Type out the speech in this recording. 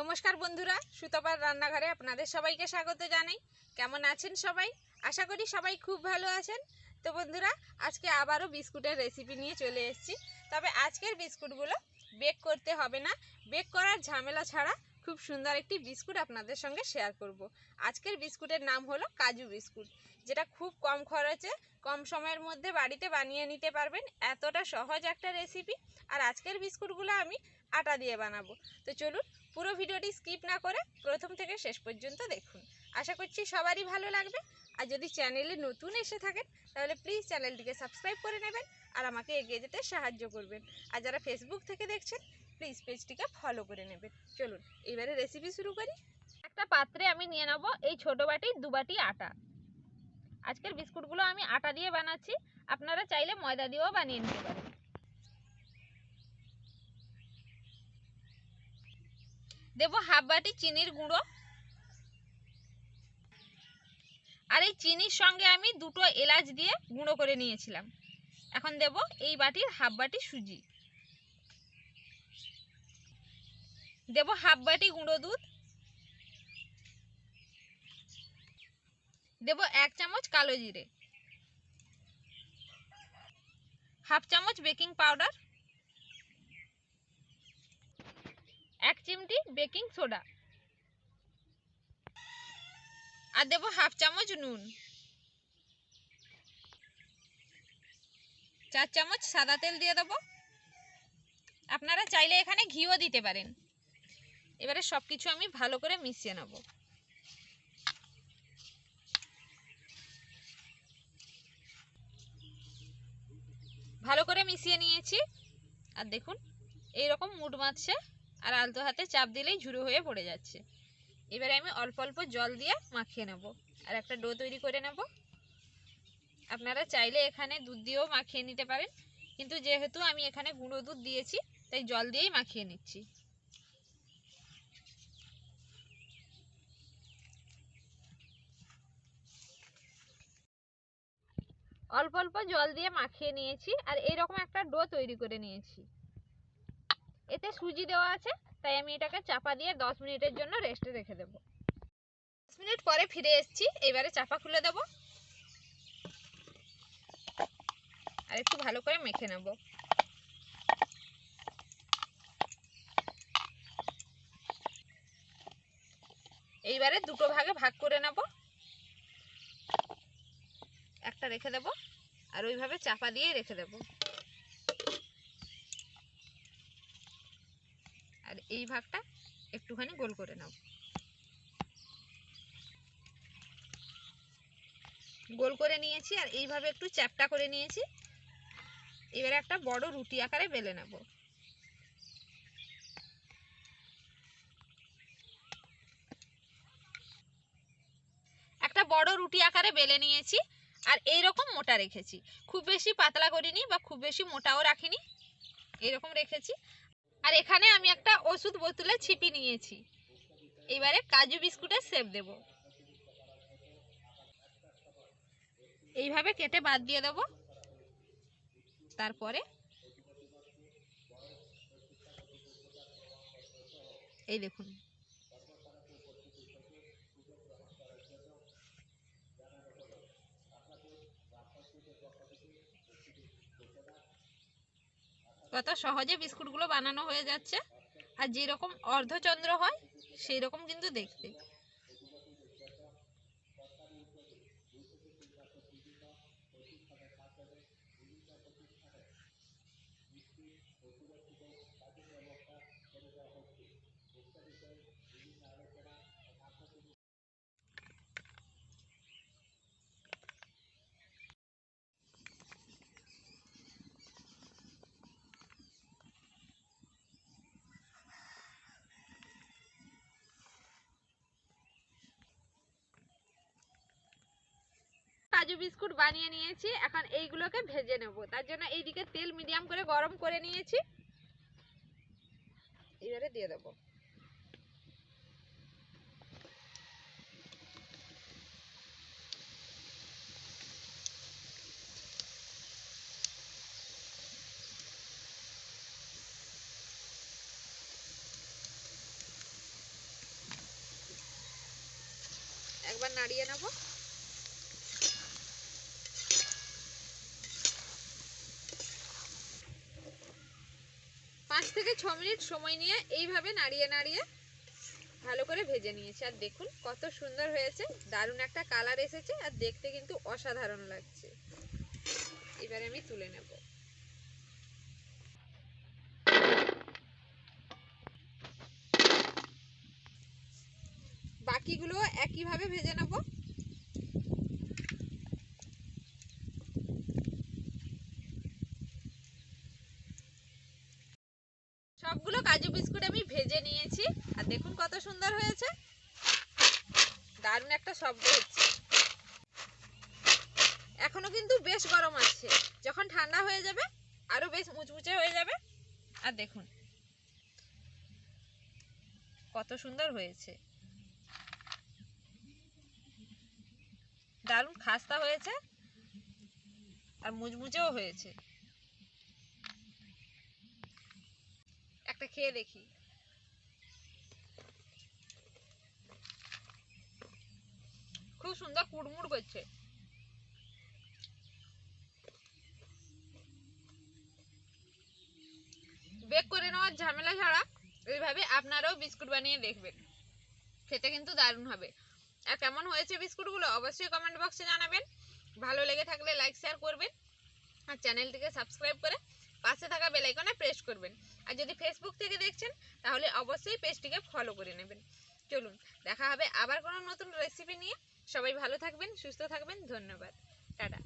নমস্কার বন্ধুরা, সুতপার রান্নাঘরে আপনাদের সবাইকে স্বাগত জানাই। কেমন আছেন সবাই? আশা করি সবাই খুব ভালো আছেন। তো বন্ধুরা, আজকে আবারও বিস্কুটের রেসিপি নিয়ে চলে এসেছি। তবে আজকের বিস্কুটগুলো বেক করতে হবে না। বেক করার ঝামেলা ছাড়া খুব সুন্দর একটি বিস্কুট আপনাদের সঙ্গে শেয়ার করব। আজকের বিস্কুটের নাম হলো কাজু বিস্কুট, যেটা খুব কম খরচে, কম সময়ের মধ্যে বাড়িতে বানিয়ে নিতে পারবেন। এতটা সহজ একটা রেসিপি আর আজকের বিস্কুটগুলো আমি আটা দিয়ে বানাবো। তো চলুন পুরো ভিডিওটি স্কিপ না করে প্রথম থেকে শেষ পর্যন্ত দেখুন। আশা করছি সবারই ভালো লাগবে। আর যদি চ্যানেলে নতুন এসে থাকেন, তাহলে প্লিজ চ্যানেলটিকে সাবস্ক্রাইব করে নেবেন আর আমাকে এগিয়ে যেতে সাহায্য করবেন। আর যারা ফেসবুক থেকে দেখছেন প্লিজ পেজটিকে ফলো করে নেবেন। চলুন, এবারে রেসিপি শুরু করি। একটা পাত্রে আমি নিয়ে নেব এই ছোটো বাটি, দু বাটি আটা। আজকের বিস্কুটগুলো আমি আটা দিয়ে বানাচ্ছি। আপনারা চাইলে ময়দা দিয়েও বানিয়ে নিতে পারেন। দেব হাফ বাটি চিনির গুঁড়ো। আর এই চিনির সঙ্গে আমি দুটো এলাচ দিয়ে গুঁড়ো করে নিয়েছিলাম। এখন দেব এই বাটির হাফ বাটি সুজি। দেব হাফ বাটি গুঁড়ো দুধ। দেব এক চামচ কালো জিরে। হাফ চামচ বেকিং পাউডার। এক চিমটি বেকিং সোডা। আর দেব হাফ চামচ নুন। চার চামচ সাদা তেল দিয়ে দেবো। আপনারা চাইলে এখানে ঘিও দিতে পারেন। এবারে সব কিছু আমি ভালো করে মিশিয়ে নেব। ভালো করে মিশিয়ে নিয়েছি। আর দেখুন, এইরকম মুড মারছে আর আলতো হাতে চাপ দিলেই ঝুড়ো হয়ে পড়ে যাচ্ছে। এবারে আমি অল্প অল্প জল দিয়ে মাখিয়ে নেব। আর একটা ডো তৈরি করে নেব। আপনারা চাইলে এখানে দুধ দিয়েও মাখিয়ে নিতে পারেন। কিন্তু যেহেতু আমি এখানে গুঁড়ো দুধ দিয়েছি, তাই জল দিয়েই মাখিয়ে নিচ্ছি। অল্প অল্প জল দিয়ে মাখিয়ে নিয়েছি। আর এইরকম একটা ডো তৈরি করে নিয়েছি। এতে সুজি দেওয়া আছে, তাই আমি এটাকে চাপা দিয়ে দশ মিনিটের জন্য রেস্টে রেখে দেব। দশ মিনিট পরে ফিরে এসেছি, এবারে চাপা খুলে দেব। আর একটু ভালো করে মেখে নেব। এইবারে দুটো ভাগে ভাগ করে নেব। একটা রেখে দেব, আর ওইভাবে চাপা দিয়ে রেখে দেব। এই ভাগটা একটুখানি গোল করে নাও। গোল করে নিয়েছি আর এইভাবে একটু চ্যাপটা করে নিয়েছি। এবারে একটা বড় রুটি আকারে বেলে নেব। একটা বড় রুটি আকারে বেলে নিয়েছি আর এই রকম মোটা রেখেছি। খুব বেশি পাতলা করিনি বা খুব বেশি মোটাও রাখিনি। এরকম রেখেছি। আর এখানে আমি একটা ওষুধ বোতলে ছিপি নিয়েছি। এবারে কাজু বিস্কুটের সেপ দেব। এইভাবে কেটে বাদ দিয়ে দেব। তারপরে এই দেখুন। কত সহজে বিস্কুটগুলো বানানো হয়ে যাচ্ছে। আর যেরকম অর্ধচন্দ্র হয় সেই রকম কিন্তু দেখতে। কাজু বিস্কুট বানিয়ে নিয়েছি। এখন এইগুলোকে ভেজে নেব। তার জন্য এইদিকে তেল মিডিয়াম করে গরম করে নিয়েছি। এবারে দিয়ে দেবো। একবার নাড়িয়ে নেব। পাঁচ থেকে ছ মিনিট সময় নিয়ে এইভাবে নাড়িয়ে নাড়িয়ে ভালো করে ভেজে নিয়েছি। আর দেখুন কত সুন্দর হয়েছে, দারুণ একটা কালার এসেছে আর দেখতে কিন্তু অসাধারণ লাগছে। এবারে আমি তুলে নেব। বাকিগুলো একইভাবে ভেজে নেব। কাজু বিস্কুট আমি ভেজে নিয়েছি। আর দেখুন কত সুন্দর হয়েছে। দারুণ একটা শব্দ হচ্ছে। এখনও কিন্তু বেশ গরম আছে যখন ঠান্ডা হয়ে যাবে, আরও বেশ মুচমুচে হয়ে যাবে। আর দেখুন, কত সুন্দর হয়েছে। দারুণ খাস্তা হয়েছে। আর মুচমুচেও হয়েছে। একটা খেয়ে দেখি। খুব সুন্দর কুড়মুড় করছে। বেক করে নেওয়ার ঝামেলা ছাড়া এইভাবে আপনারাও বিস্কুট বানিয়ে দেখবেন। খেতে কিন্তু দারুণ হবে। আর কেমন হয়েছে বিস্কুটগুলো অবশ্যই কমেন্ট বক্সে জানাবেন। ভালো লেগে থাকলে লাইক শেয়ার করবেন। আর চ্যানেলটিকে সাবস্ক্রাইব করে পাশে থাকা বেল আইকনে প্রেস করবেন। আর যদি ফেসবুক থেকে দেখছেন, তাহলে অবশ্যই পেজটিকে ফলো করে নেবেন। চলুন, দেখা হবে আবার কোনো নতুন রেসিপি নিয়ে। সবাই ভালো থাকবেন, সুস্থ থাকবেন, ধন্যবাদ। টাটা।